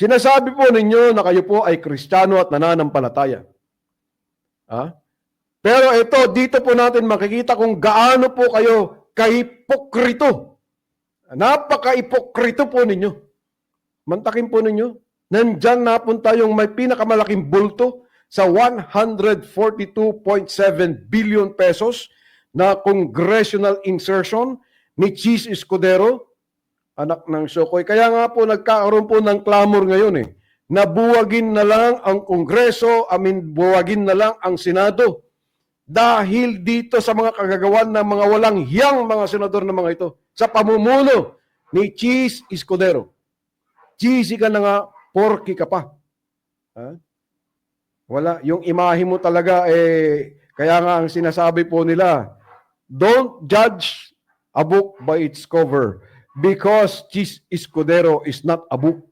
Sinasabi po ninyo na kayo po ay kristyano at nananampalataya. Ha? Pero ito, dito po natin makikita kung gaano po kayo kahipokrito. Napaka-ipokrito po ninyo. Mantakin po ninyo. Nandyan napunta yung may pinakamalaking bulto sa 142.7 billion pesos na congressional insertion ni Cheese Escudero, anak ng Sokoy. Kaya nga po nagkakaroon po ng clamor ngayon eh. Nabuwagin na lang ang Kongreso, mean, buwagin na lang ang Senado. Dahil dito sa mga kagagawan ng mga walang hiyang mga senador na mga ito, sa pamumuno ni Cheese Escudero. Cheesy ka na nga, porky ka pa. Ha? Wala. Yung imahe mo talaga, eh, kaya nga ang sinasabi po nila, don't judge a book by its cover because Cheese Escudero is not a book.